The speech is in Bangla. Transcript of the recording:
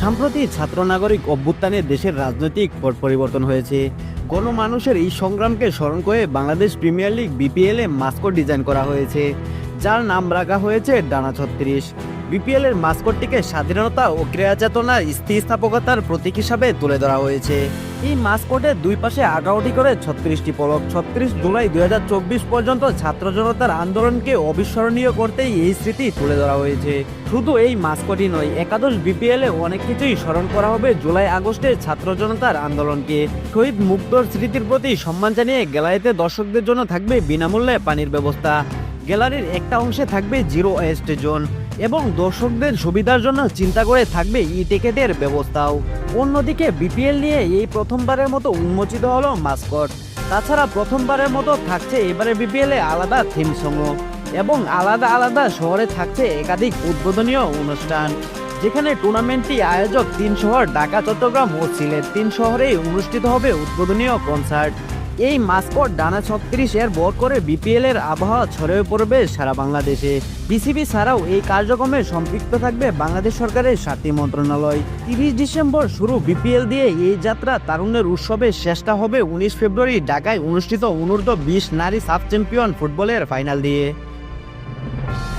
সাম্প্রতি ছাত্র নাগরিক অভ্যুত্থানে দেশের রাজনৈতিক পরিবর্তন হয়েছে। গণমানুষের এই সংগ্রামকে স্মরণ করে বাংলাদেশ প্রিমিয়ার লিগ বিপিএল এ মাস্কট ডিজাইন করা হয়েছে, যার নাম রাখা হয়েছে ডানা ছত্রিশ। বিপিএল এর মাস্কটটিকে স্বাধীনতা ও ক্রীড়া চেতনার স্থিতিস্থাপকতার প্রতীক হিসাবে তুলে ধরা হয়েছে। এই মাস্কটের দুই পাশে আগাউটি করে ছত্রিশটি পলক। ছত্রিশ জুলাই দু হাজার চব্বিশ পর্যন্ত ছাত্র জনতার আন্দোলনকে অবিস্মরণীয় করতেই এই স্মৃতি তুলে ধরা হয়েছে। শুধু এই মাস্কটই নয়, একাদশ বিপিএল অনেক কিছুই স্মরণ করা হবে জুলাই আগস্টে ছাত্র জনতার আন্দোলনকে। শহীদ মুক্তর স্মৃতির প্রতি সম্মান জানিয়ে গ্যালারিতে দর্শকদের জন্য থাকবে বিনামূল্যে পানির ব্যবস্থা। গ্যালারির একটা অংশে থাকবে জিরো ওয়েস্ট জোন। এবং দর্শকদের সুবিধার জন্য চিন্তা করে থাকবে ই টিকেটের ব্যবস্থাও। অন্যদিকে বিপিএল নিয়ে এই প্রথমবারের মতো উন্মোচিত হলো মাস্কট। তাছাড়া প্রথমবারের মতো থাকছে এবারে বিপিএল আলাদা থিম সং এবং আলাদা আলাদা শহরে থাকছে একাধিক উদ্বোধনীয় অনুষ্ঠান। যেখানে টুর্নামেন্টটি আয়োজক তিন শহর, ঢাকা, চট্টগ্রাম ও সিলেট। তিন শহরেই অনুষ্ঠিত হবে উদ্বোধনীয় কনসার্ট। এই মাস্কট ডানা ছত্রিশ এর বর করে বিপিএল এর আবহাওয়া ছড়িয়ে পড়বে সারা বাংলাদেশে। বিসিবি ছাড়াও এই কার্যক্রমে সম্পৃক্ত থাকবে বাংলাদেশ সরকারের সাতটি মন্ত্রণালয়। তিরিশ ডিসেম্বর শুরু বিপিএল দিয়ে এই যাত্রা তারুণ্যের উৎসবে শেষটা হবে উনিশ ফেব্রুয়ারি ঢাকায় অনুষ্ঠিত অনূর্ধ্ব বিশ নারী সাব চ্যাম্পিয়ন ফুটবলের ফাইনাল দিয়ে।